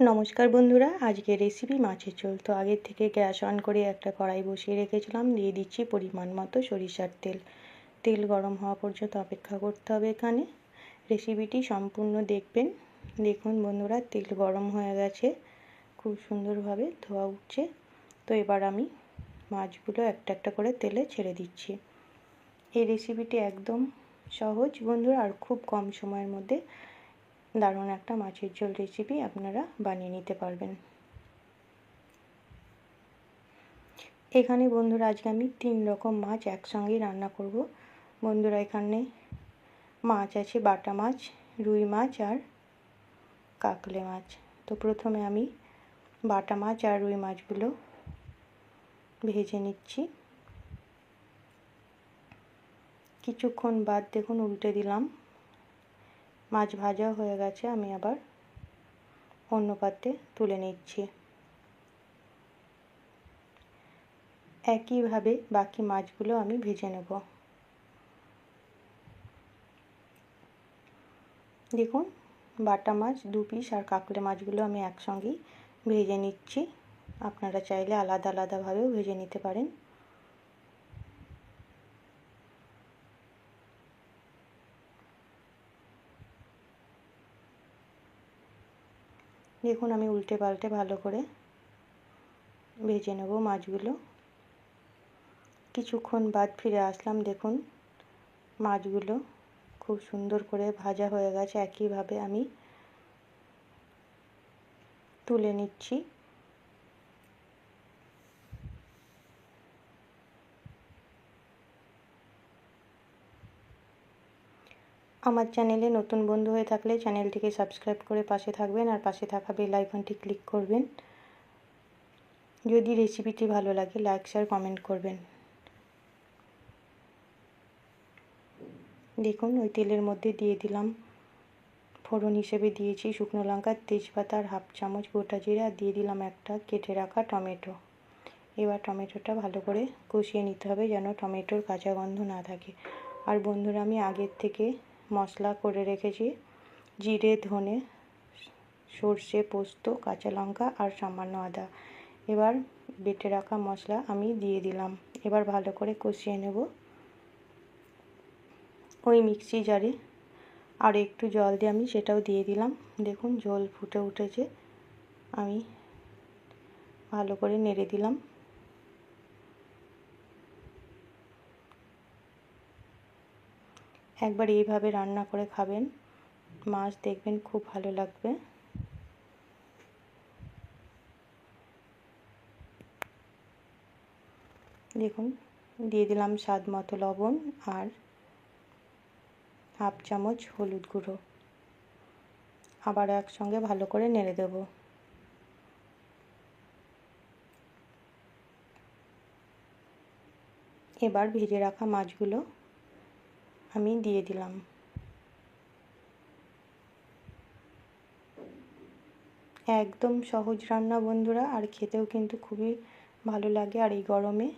নমস্কার বন্ধুরা আজকে রেসিপি মাছের ঝোল। তো আগের থেকে গ্যাস অন করে একটা কড়াই বসিয়ে রেখেছিলাম, দিয়ে দিচ্ছি পরিমাণ মতো সরিষার তেল। তেল গরম হওয়া পর্যন্ত অপেক্ষা করতে হবে এখানে। রেসিপিটি সম্পূর্ণ দেখবেন। দেখুন বন্ধুরা, তেল গরম হয়ে গেছে, খুব সুন্দরভাবে ধোয়া উঠছে। তো এবার আমি মাছগুলো একটা একটা করে তেলে ছেড়ে দিচ্ছি। এই রেসিপিটি একদম সহজ বন্ধুরা, আর খুব কম সময়ের মধ্যে দারুণ একটা মাছের ঝোল রেসিপি আপনারা বানিয়ে নিতে পারবেন। এখানে বন্ধুরা, আজকে আমি তিন রকম মাছ একসঙ্গেই রান্না করব। বন্ধুরা, এখানে মাছ আছে, বাটা মাছ, রুই মাছ আর কাকলে মাছ। তো প্রথমে আমি বাটা মাছ আর রুই মাছগুলো ভেজে নিচ্ছি। কিছুক্ষণ বাদ দেখুন, উল্টে দিলাম। মাছ ভাজা হয়ে গেছে, আমি আবার অন্য পাত্রে তুলে নিচ্ছি। একইভাবে বাকি মাছগুলো আমি ভেজে নেব। দেখুন, বাটা মাছ, দু পিস আর কাকলে মাছগুলো আমি একসঙ্গেই ভেজে নিচ্ছি। আপনারা চাইলে আলাদা আলাদাভাবেও ভেজে নিতে পারেন। দেখুন আমি উল্টে পাল্টে ভালো করে ভেজে নেব মাছগুলো। কিছুক্ষণ বাদ ফিরে আসলাম, দেখুন মাছগুলো খুব সুন্দর করে ভাজা হয়ে গেছে। একইভাবে আমি তুলে নিচ্ছি। আমার চ্যানেলে নতুন বন্ধু হয়ে থাকলে চ্যানেলটিকে সাবস্ক্রাইব করে পাশে থাকবেন আর পাশে থাকা বেল আইকনটি ক্লিক করবেন। যদি রেসিপিটি ভালো লাগে লাইক শেয়ার কমেন্ট করবেন। দেখুন, ওই তেলের মধ্যে দিয়ে দিলাম। ফোড়ন হিসেবে দিয়েছি শুকনো লঙ্কা, তেজপাতা আর হাফ চামচ গোটা জিরা। দিয়ে দিলাম একটা কেটে রাখা টমেটো। এবার টমেটোটা ভালো করে কষিয়ে নিতে হবে যেন টমেটোর কাঁচা গন্ধ না থাকে। আর বন্ধুরা, আমি আগের থেকে মশলা করে রেখেছি। জিরে, ধনে, সর্ষে, পোস্ত, কাঁচা লঙ্কা আর সামান্য আদা। এবার বেটে রাখা মশলা আমি দিয়ে দিলাম। এবার ভালো করে কষিয়ে নেব। ওই মিক্সি জারে আর একটু জল দিয়ে আমি সেটাও দিয়ে দিলাম। দেখুন, জল ফুটে উঠেছে। আমি ভালো করে নেড়ে দিলাম। একবার এইভাবে রান্না করে খাবেন। মাছ দেখবেন খুব ভালো লাগবে। দেখুন, দিয়ে দিলাম স্বাদ মতো লবণ আর হাফ চামচ হলুদ গুঁড়ো। আবার একসঙ্গে ভালো করে নেড়ে দেব। এবার ভিজে রাখা মাছগুলো আমি দিয়ে দিলাম। একদম সহজ রান্না বন্ধুরা, আর খেতেও কিন্তু খুবই ভালো লাগে, আর এই গরমে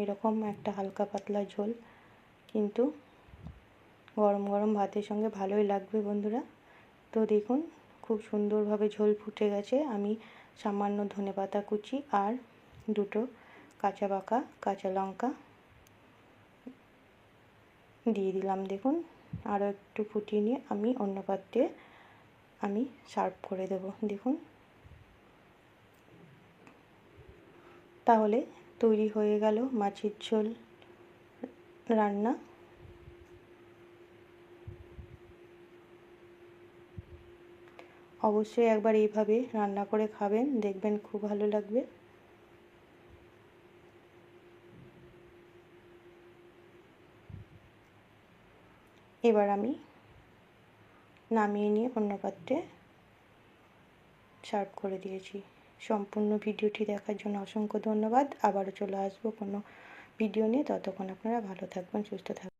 এরকম একটা হালকা পাতলা ঝোল কিন্তু গরম গরম ভাতের সঙ্গে ভালোই লাগবে বন্ধুরা। তো দেখুন, খুব সুন্দরভাবে ঝোল ফুটে গেছে, আমি সামান্য ধনে পাতা কুচি আর দুটো কাঁচা পাকা কাঁচা লঙ্কা দিয়ে দিলাম, দেখুন। আরও একটু ফুটিয়ে নিয়ে আমি অন্য পাত্রে আমি সার্ভ করে দেব, দেখুন। তাহলে তৈরি হয়ে গেল মাছের ঝোল রান্না। অবশ্যই একবার এইভাবে রান্না করে খাবেন, দেখবেন খুব ভালো লাগবে। এবার আমি নামিয়ে নিয়ে অন্য পাত্রে সার্ভ করে দিয়েছি। সম্পূর্ণ ভিডিওটি দেখার জন্য অসংখ্য ধন্যবাদ। আবারও চলে আসব কোনো ভিডিও নিয়ে। ততক্ষণ আপনারা ভালো থাকবেন, সুস্থ থাকবেন।